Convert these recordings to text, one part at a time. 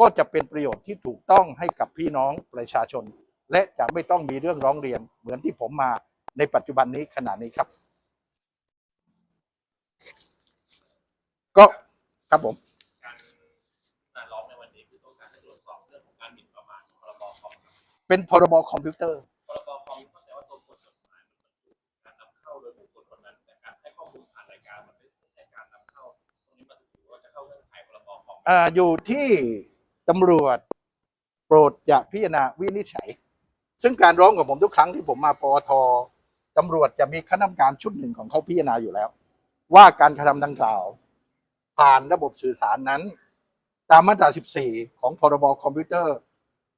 ก็จะเป็นประโยชน์ที่ถูกต้องให้กับพี่น้องประชาชน และจะไม่ต้องมีเรื่องร้องเรียนเหมือนที่ผมมาในปัจจุบันนี้ขณะนี้ครับ ก็ครับผมการมาร้องในวันนี้คือต้องการให้ตรวจสอบเรื่องของการหมิ่นประมาทของพรบคอมครับเป็นพรบคอมพิวเตอร์พรบคอมเข้าใจว่าตัวบทกฎหมายมันบรรจุการนำเข้าโดยบุคคลคนนั้นแต่การให้ข้อมูลผ่านรายการมันไม่ใช่การนำเข้าตรงนี้มันถือว่าจะเข้าเงื่อนไขพรบคอมอ่าอยู่ที่ ตำรวจ โปรดจะพิจารณาวินิจฉัย ซึ่งการร้องของผมทุกครั้งที่ผมมาปอทตำรวจจะมีคณะกรรมการชุดหนึ่งของเขาพิจารณาอยู่แล้ว ว่าการกระทำดังกล่าว ผ่านระบบสื่อสารนั้น ตามมาตรา 14 ของพรบคอมพิวเตอร์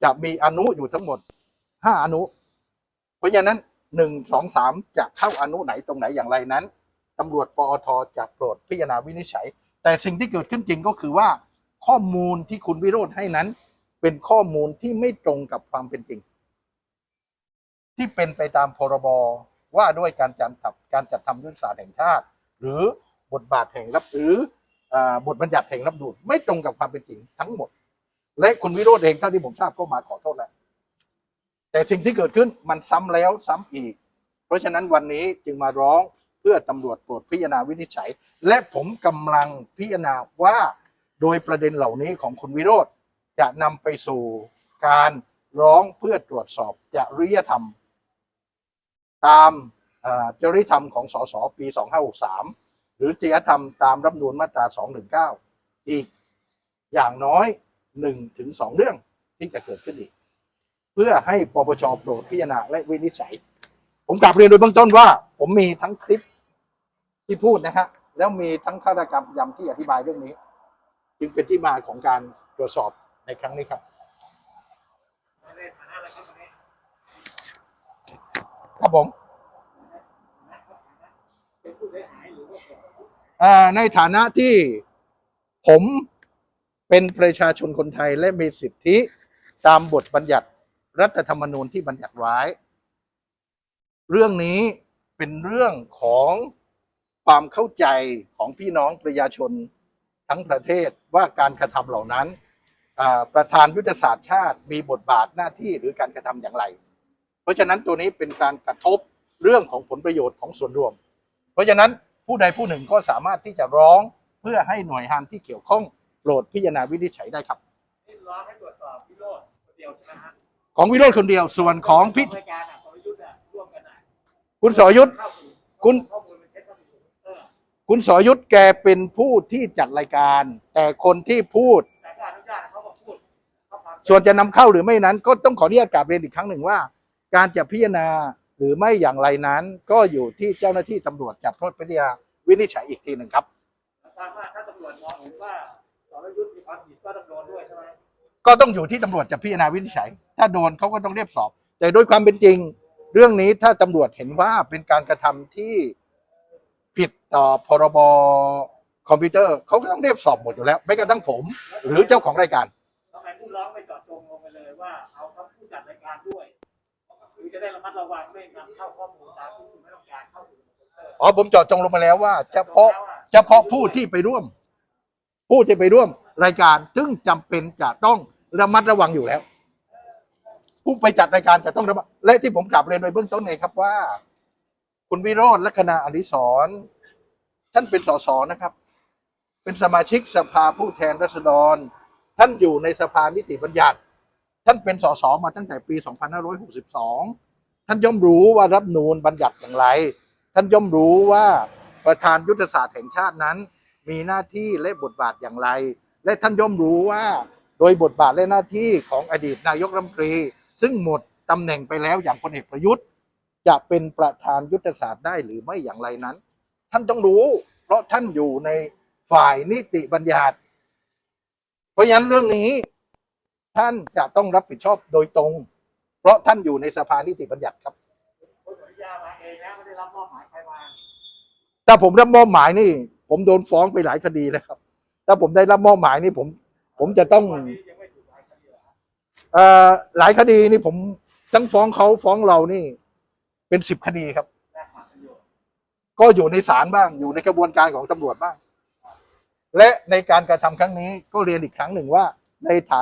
จะมีอนุอยู่ทั้งหมด 5 อนุ เพราะฉะนั้น 1 2 3 จะเข้าอนุไหนตรงไหนอย่างไรนั้นตำรวจปอทจะโปรดพิจารณาวินิจฉัย แต่สิ่งที่เกิดขึ้นจริงก็คือว่า ข้อมูลที่คุณวิโรธให้นั้น เป็นข้อมูลที่ไม่ตรงกับความเป็นจริง ที่เป็นไปตามพรบว่าด้วยการจัดทำการจัดทำยุทธศาสตร์แห่งชาติ หรือบทบาทแห่งรับหรืออบทบัญญัติแห่งรับดูลไม่ตรงกับความเป็นจริงทั้งหมด และคุณวิโรธเองเท่าที่ผมทราบก็มาขอโทษแล้วแต่สิ่งที่เกิดขึ้นมันซ้ำแล้วซ้ำอีก เพราะฉะนั้นวันนี้จึงมาร้องเพื่อตำรวจโปรดพิจารณาวินิจฉัย และผมกำลังพิจารณาว่า โดยประเด็นเหล่านี้ของคุณวิโรธจะนำไปสู่การร้องเพื่อตรวจสอบจริยธรรม ตามจริยธรรมของสสปี 2563 หรือจริยธรรมตามรัฐนูญมาตรา 219 อีกอย่างน้อย1ถึง2เรื่องที่จะเกิดขึ้นอีก เพื่อให้ปปชโปรดพิจารณาและวินิจฉัย ผมกลับเรียนโดยเบื้องต้นว่า ผมมีทั้งคลิปที่พูดนะฮะแล้วมีทั้งข้าราชการประจำที่อธิบายเรื่องนี้ จึงเป็นที่มาของการตรวจสอบในครั้งนี้ครับครับผมในฐานะที่ผมเป็นประชาชนคนไทยและมีสิทธิตามบทบัญญัติรัฐธรรมนูญที่บัญญัติไว้ เรื่องนี้เป็นเรื่องของความเข้าใจของพี่น้องประชาชน ทั้งประเทศว่าการกระทำเหล่านั้นอ่าประธานยุทธศาสตร์ชาติมีบทบาทหน้าที่หรือการกระทำอย่างไร เพราะฉะนั้นตัวนี้เป็นการกระทบเรื่องของผลประโยชน์ของส่วนรวม เพราะฉะนั้นผู้ใดผู้หนึ่งก็สามารถที่จะร้องเพื่อให้หน่วยงานที่เกี่ยวข้องโปรดพิจารณาวินิจฉัยได้ครับนี่ร้องให้ตรวจสอบพิโรธคนเดียวใช่ไหมฮะของวิโรธคนเดียวส่วนของพิรายการอะประยุทธ์อะร่วมกันอะคุณสอยุทธเข้าสู่คุณ คุณสอยุทธแกเป็นผู้ที่จัดรายการ แต่คนที่พูด แต่ก็อนุญาตให้เขามาพูดเขาทำส่วนจะนำเข้าหรือไม่นั้น ก็ต้องขออนุญาตกราบเรียนอีกครั้งหนึ่งว่า การจะพิจารณาหรือไม่อย่างไรนั้น ก็อยู่ที่เจ้าหน้าที่ตำรวจจะโปรดพิจารณาวินิจฉัยอีกทีหนึ่งครับตามว่าถ้าตำรวจมองเห็นว่าสรยุทธ์มีความผิดก็ต้องโดนด้วยใช่ไหมก็ต้องอยู่ที่ตำรวจจะพิจารณาวินิจฉัย ถ้าโดนเขาก็ต้องเรียกสอบ แต่โดยความเป็นจริง เรื่องนี้ถ้าตำรวจเห็นว่าเป็นการกระทำที่ผิดต่อ พรบคอมพิวเตอร์เขาก็ต้องเรียกสอบหมดอยู่แล้วไม่กระทั่งผม หรือเจ้าของรายการทำไมผู้ร้องไม่เจาะจงลงไปเลยว่าเอาทั้งผู้จัดรายการด้วยหรือจะได้ระมัดระวังไม่นำเข้าข้อมูลตามที่คุณไม่ต้องการเข้าสู่คอมพิวเตอร์อ๋อผมเจาะจงลงมาแล้วว่าเฉพาะเฉพาะผู้ที่ไปร่วม ผู้ที่ไปร่วมรายการซึ่งจำเป็นจะต้องระมัดระวังอยู่แล้ว ผู้ไปจัดรายการจะต้องระมัดและที่ผมกลับเรียนโดยเบื้องต้นเองครับว่า คุณวิโรธลักษณะอดิศร ท่านเป็นสสนะครับ เป็นสมาชิกสภาผู้แทนราษฎร ท่านอยู่ในสภานิติบัญญัติ ท่านเป็นสสมาตั้งแต่ปี 2562 ท่านย่อมรู้ว่ารัฐธรรมนูญบัญญัติอย่างไร ท่านย่อมรู้ว่าประธานยุทธศาสตร์แห่งชาตินั้น มีหน้าที่และบทบาทอย่างไร และท่านย่อมรู้ว่าโดยบทบาทและหน้าที่ของอดีตนายกรัฐมนตรี ซึ่งหมดตำแหน่งไปแล้วอย่างพลเอกประยุทธ์ จะเป็นประธานยุทธศาสตร์ได้หรือไม่อย่างไรนั้น ท่านต้องรู้ เพราะท่านอยู่ในฝ่ายนิติบัญญัติ เพราะฉะนั้นเรื่องนี้ ท่านจะต้องรับผิดชอบโดยตรง เพราะท่านอยู่ในสภานิติบัญญัติครับคนอนุญาตมาเองนะไม่ได้รับมอบหมายใครมาถ้าผมรับมอบหมายนี่ ผมโดนฟ้องไปหลายคดีแล้วครับ ถ้าผมได้รับมอบหมายนี่ผม ผมจะต้องหมายคดีเหรอฮะเอ่อหลายคดีนี่ผมทั้งฟ้องเขาฟ้องเรานี่ เป็นสิบคดีครับ ก็อยู่ในศาลบ้างอยู่ในกระบวนการของตำรวจบ้างและในการกระทำครั้งนี้ก็เรียนอีกครั้งหนึ่งว่าในฐาน